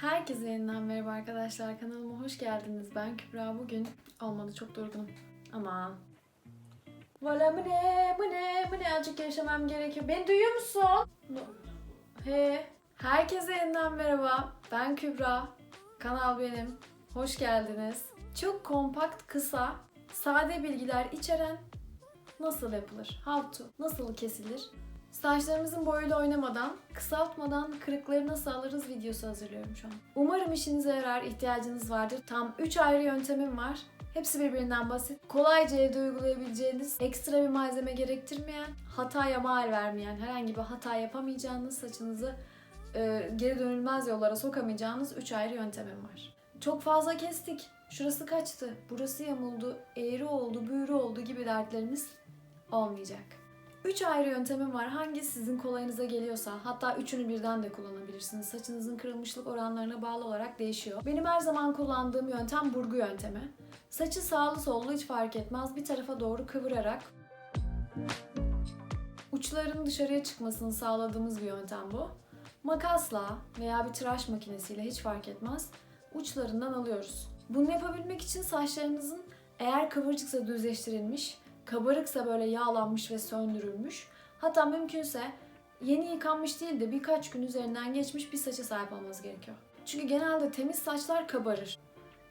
Herkese yeniden merhaba arkadaşlar. Kanalıma hoş geldiniz. Ben Kübra. Bugün olmadı çok durgunum. Ama Valla bu ne, bu ne, bu ne azıcık yaşamam gerekiyor. Beni duyuyor musun? He. Herkese yeniden merhaba. Ben Kübra. Kanal benim. Hoş geldiniz. Çok kompakt, kısa, sade bilgiler içeren nasıl yapılır? How to? Nasıl kesilir? Saçlarımızın boyuyla oynamadan, kısaltmadan kırıkları nasıl alırız videosu hazırlıyorum şu an. Umarım işinize yarar, ihtiyacınız vardır. Tam 3 ayrı yöntemim var. Hepsi birbirinden basit. Kolayca evde uygulayabileceğiniz, ekstra bir malzeme gerektirmeyen, hataya mal vermeyen, herhangi bir hata yapamayacağınız, saçınızı e, geri dönülmez yollara sokamayacağınız 3 ayrı yöntemim var. Çok fazla kestik. Şurası kaçtı, burası yamuldu, eğri oldu, büğrü oldu gibi dertlerimiz olmayacak. Üç ayrı yöntemim var. Hangi sizin kolayınıza geliyorsa hatta üçünü birden de kullanabilirsiniz. Saçınızın kırılmışlık oranlarına bağlı olarak değişiyor. Benim her zaman kullandığım yöntem burgu yöntemi. Saçı sağlı sollu hiç fark etmez. Bir tarafa doğru kıvırarak uçların dışarıya çıkmasını sağladığımız bir yöntem bu. Makasla veya bir tıraş makinesiyle hiç fark etmez. Uçlarından alıyoruz. Bunu yapabilmek için saçlarınızın eğer kıvırcıksa düzleştirilmiş, kabarıksa böyle yağlanmış ve söndürülmüş. Hatta mümkünse yeni yıkanmış değil de birkaç gün üzerinden geçmiş bir saça sahip olmanız gerekiyor. Çünkü genelde temiz saçlar kabarır.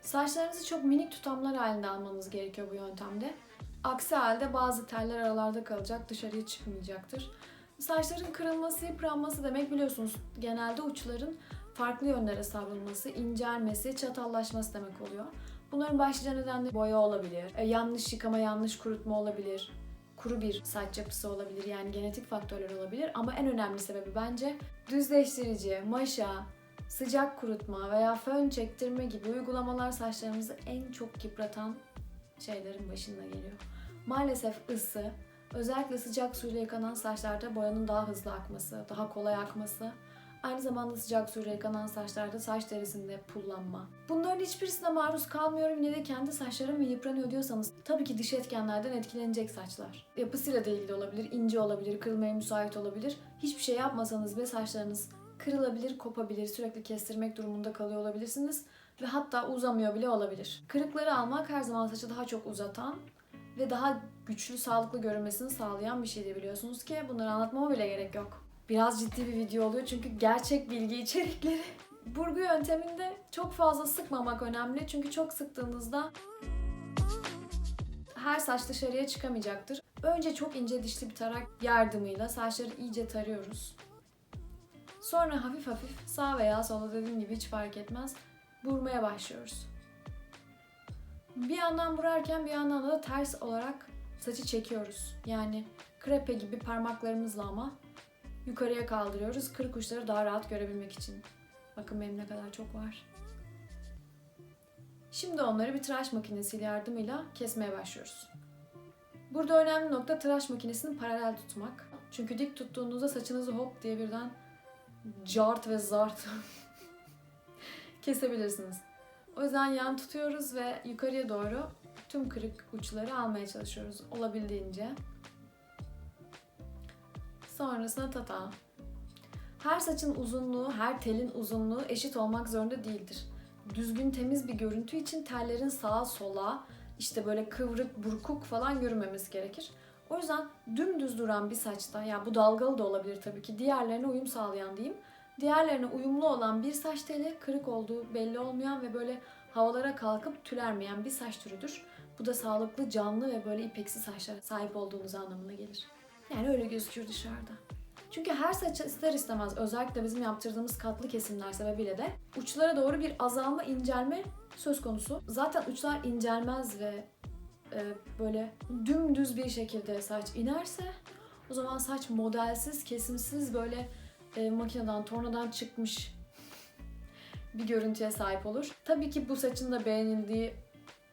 Saçlarınızı çok minik tutamlar halinde almanız gerekiyor bu yöntemde. Aksi halde bazı teller aralarda kalacak, dışarıya çıkmayacaktır. Saçların kırılması, yıpranması demek biliyorsunuz genelde uçların farklı yönlere savrulması, incelmesi, çatallaşması demek oluyor. Bunların başlıca nedenleri boya olabilir, e, yanlış yıkama, yanlış kurutma olabilir, kuru bir saç yapısı olabilir yani genetik faktörler olabilir ama en önemli sebebi bence düzleştirici, maşa, sıcak kurutma veya fön çektirme gibi uygulamalar saçlarımızı en çok yıpratan şeylerin başında geliyor. Maalesef ısı, özellikle sıcak suyla yıkanan saçlarda boyanın daha hızlı akması, daha kolay akması Aynı zamanda sıcak suyla yıkanan saçlarda saç derisinde pullanma. Bunların hiçbirisine maruz kalmıyorum yine de kendi saçlarım yıpranıyor diyorsanız tabii ki dış etkenlerden etkilenecek saçlar. Yapısıyla da ilgili olabilir, ince olabilir, kırılmaya müsait olabilir. Hiçbir şey yapmasanız bile saçlarınız kırılabilir, kopabilir, sürekli kestirmek durumunda kalıyor olabilirsiniz ve hatta uzamıyor bile olabilir. Kırıkları almak her zaman saçı daha çok uzatan ve daha güçlü, sağlıklı görünmesini sağlayan bir şey de biliyorsunuz ki bunları anlatmama bile gerek yok. Biraz ciddi bir video oluyor çünkü gerçek bilgi içerikleri. Burgu yönteminde çok fazla sıkmamak önemli çünkü çok sıktığınızda her saç dışarıya çıkamayacaktır. Önce çok ince dişli bir tarak yardımıyla saçları iyice tarıyoruz. Sonra hafif hafif sağ veya sola dediğim gibi hiç fark etmez vurmaya başlıyoruz. Bir yandan vurarken bir yandan da ters olarak saçı çekiyoruz. Yani krepe gibi parmaklarımızla ama yukarıya kaldırıyoruz kırık uçları daha rahat görebilmek için. Bakın benim ne kadar çok var. Şimdi onları bir tıraş makinesiyle yardımıyla kesmeye başlıyoruz. Burada önemli nokta tıraş makinesini paralel tutmak. Çünkü dik tuttuğunuzda saçınızı hop diye birden cart ve zart kesebilirsiniz. O yüzden yan tutuyoruz ve yukarıya doğru tüm kırık uçları almaya çalışıyoruz olabildiğince. Sonrasında tata. Her saçın uzunluğu, her telin uzunluğu eşit olmak zorunda değildir. Düzgün temiz bir görüntü için tellerin sağa sola, işte böyle kıvrık, burkuk falan görünmemesi gerekir. O yüzden dümdüz duran bir saçta, ya bu dalgalı da olabilir tabii ki, diğerlerine uyum sağlayan diyeyim. Diğerlerine uyumlu olan bir saç teli kırık olduğu belli olmayan ve böyle havalara kalkıp tülermeyen bir saç türüdür. Bu da sağlıklı, canlı ve böyle ipeksi saçlara sahip olduğunuz anlamına gelir. Yani öyle gözüküyor dışarıda. Çünkü her saç ister istemez özellikle bizim yaptırdığımız katlı kesimler sebebiyle de uçlara doğru bir azalma, incelme söz konusu. Zaten uçlar incelmez ve e, böyle dümdüz bir şekilde saç inerse o zaman saç modelsiz, kesimsiz böyle e, makineden, tornadan çıkmış bir görüntüye sahip olur. Tabii ki bu saçın da beğenildiği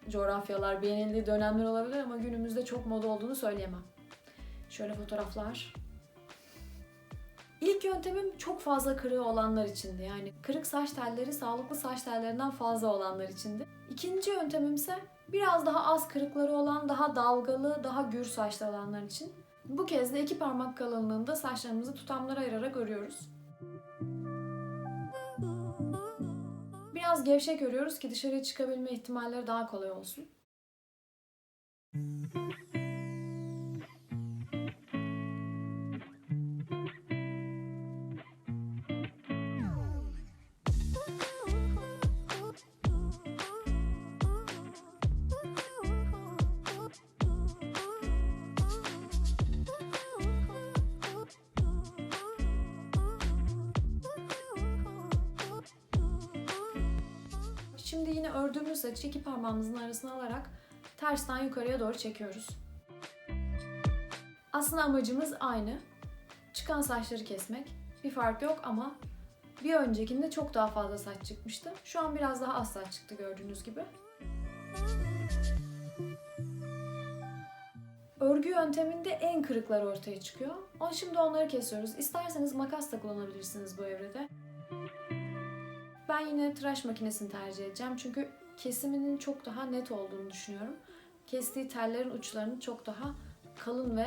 coğrafyalar, beğenildiği dönemler olabilir ama günümüzde çok moda olduğunu söyleyemem. Şöyle fotoğraflar. İlk yöntemim çok fazla kırığı olanlar içindi. Yani kırık saç telleri sağlıklı saç tellerinden fazla olanlar içindi. İkinci yöntemim ise biraz daha az kırıkları olan, daha dalgalı, daha gür saçlı olanlar için. Bu kez de iki parmak kalınlığında saçlarımızı tutamlara ayırarak örüyoruz. biraz gevşek örüyoruz ki dışarıya çıkabilme ihtimalleri daha kolay olsun. Şimdi yine ördüğümüz saçı iki parmağımızın arasına alarak tersten yukarıya doğru çekiyoruz. Aslında amacımız aynı. Çıkan saçları kesmek. Bir fark yok ama bir öncekinde çok daha fazla saç çıkmıştı. Şu an biraz daha az saç çıktı gördüğünüz gibi. Örgü yönteminde en kırıklar ortaya çıkıyor. Şimdi onları kesiyoruz. İsterseniz makas da kullanabilirsiniz bu evrede. Ben yine tıraş makinesini tercih edeceğim. Çünkü kesiminin çok daha net olduğunu düşünüyorum. Kestiği tellerin uçlarını çok daha kalın ve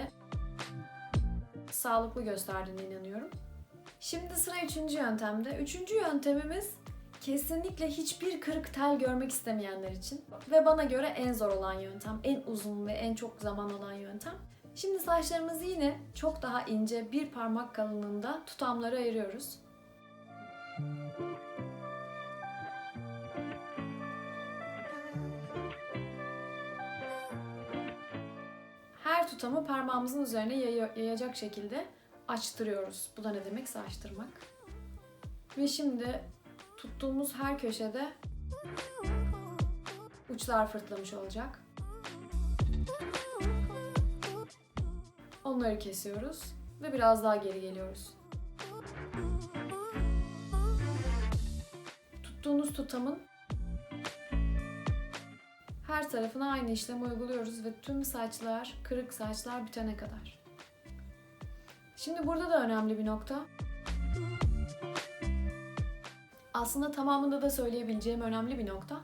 sağlıklı gösterdiğine inanıyorum. Şimdi sıra üçüncü yöntemde. Üçüncü yöntemimiz kesinlikle hiçbir kırık tel görmek istemeyenler için ve bana göre en zor olan yöntem, en uzun ve en çok zaman alan yöntem. Şimdi saçlarımızı yine çok daha ince bir parmak kalınlığında tutamlara ayırıyoruz. Tutamı parmağımızın üzerine yayı- yayacak şekilde açtırıyoruz. Bu da ne demekse açtırmak. Ve şimdi tuttuğumuz her köşede uçlar fırtlamış olacak. Onları kesiyoruz ve biraz daha geri geliyoruz. Tuttuğunuz tutamın her tarafına aynı işlemi uyguluyoruz ve tüm saçlar, kırık saçlar bitene kadar. Şimdi burada da önemli bir nokta. Aslında tamamında da söyleyebileceğim önemli bir nokta.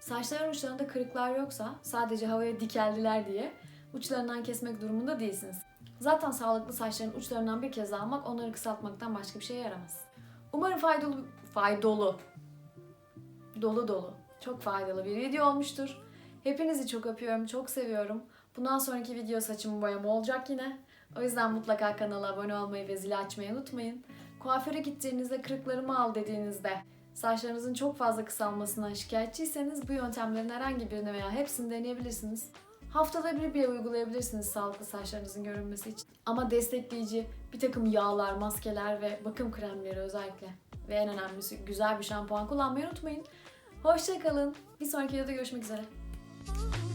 Saçların uçlarında kırıklar yoksa sadece havaya dikeldiler diye uçlarından kesmek durumunda değilsiniz. Zaten sağlıklı saçların uçlarından bir kez almak onları kısaltmaktan başka bir şeye yaramaz. Umarım faydalı, faydalı, dolu dolu, çok faydalı bir video olmuştur. Hepinizi çok öpüyorum, çok seviyorum. Bundan sonraki video saçımı boyama olacak yine. O yüzden mutlaka kanala abone olmayı ve zili açmayı unutmayın. Kuaföre gittiğinizde kırıklarımı al dediğinizde saçlarınızın çok fazla kısalmasından şikayetçiyseniz bu yöntemlerin herhangi birini veya hepsini deneyebilirsiniz. Haftada bir bile uygulayabilirsiniz sağlıklı saçlarınızın görünmesi için. Ama destekleyici bir takım yağlar, maskeler ve bakım kremleri özellikle ve en önemlisi güzel bir şampuan kullanmayı unutmayın. Hoşçakalın. Bir sonraki videoda görüşmek üzere. Ooh.